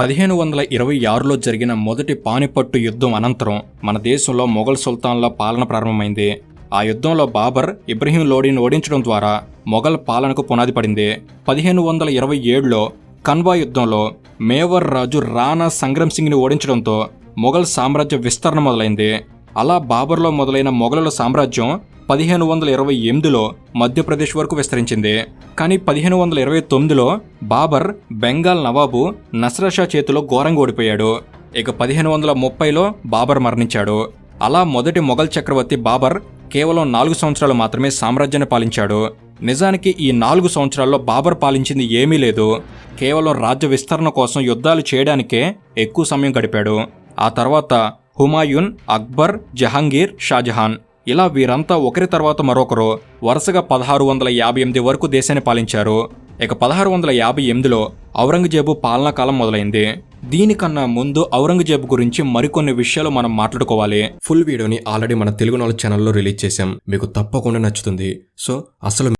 పదిహేను వందల ఇరవై ఆరులో జరిగిన మొదటి పానిపట్టు యుద్ధం అనంతరం మన దేశంలో మొఘల్ సుల్తాన్ల పాలన ప్రారంభమైంది. ఆ యుద్ధంలో బాబర్ ఇబ్రహీం లోడీని ఓడించడం ద్వారా మొఘల్ పాలనకు పునాది పడింది. పదిహేను వందల ఇరవై ఏడులో కన్వా యుద్ధంలో మేవర్ రాజు రాణా సంగ్రమ్ సింగ్ని ఓడించడంతో మొఘల్ సామ్రాజ్య విస్తరణ మొదలైంది. అలా బాబర్లో మొదలైన మొఘలుల సామ్రాజ్యం పదిహేను వందల ఇరవై ఎనిమిదిలో మధ్యప్రదేశ్ వరకు విస్తరించింది. కానీ పదిహేను వందల ఇరవై తొమ్మిదిలో బాబర్ బెంగాల్ నవాబు నస్రషా చేతిలో ఘోరంగా ఓడిపోయాడు. ఇక పదిహేను వందల ముప్పైలో బాబర్ మరణించాడు. అలా మొదటి మొఘల్ చక్రవర్తి బాబర్ కేవలం నాలుగు సంవత్సరాలు మాత్రమే సామ్రాజ్యాన్ని పాలించాడు. నిజానికి ఈ నాలుగు సంవత్సరాల్లో బాబర్ పాలించింది ఏమీ లేదు. కేవలం రాజ్య విస్తరణ కోసం యుద్ధాలు చేయడానికే ఎక్కువ సమయం గడిపాడు. ఆ తర్వాత హుమాయూన్ అక్బర్ జహాంగీర్ షాజహాన్. ఇలా వీరంతా ఒకరి తర్వాత మరొకరు వరుసగా పదహారు వందల యాభై ఎనిమిది వరకు దేశాన్ని పాలించారు. ఇక పదహారు వందల యాభై ఎనిమిదిలో ఔరంగజేబు పాలనా కాలం మొదలైంది. దీనికన్నా ముందు ఔరంగజేబు గురించి మరికొన్ని విషయాలు మనం మాట్లాడుకోవాలి. ఫుల్ వీడియోని ఆల్రెడీ మన తెలుగు నాలుగు ఛానల్లో రిలీజ్ చేశాం. మీకు తప్పకుండా నచ్చుతుంది. సో అసలు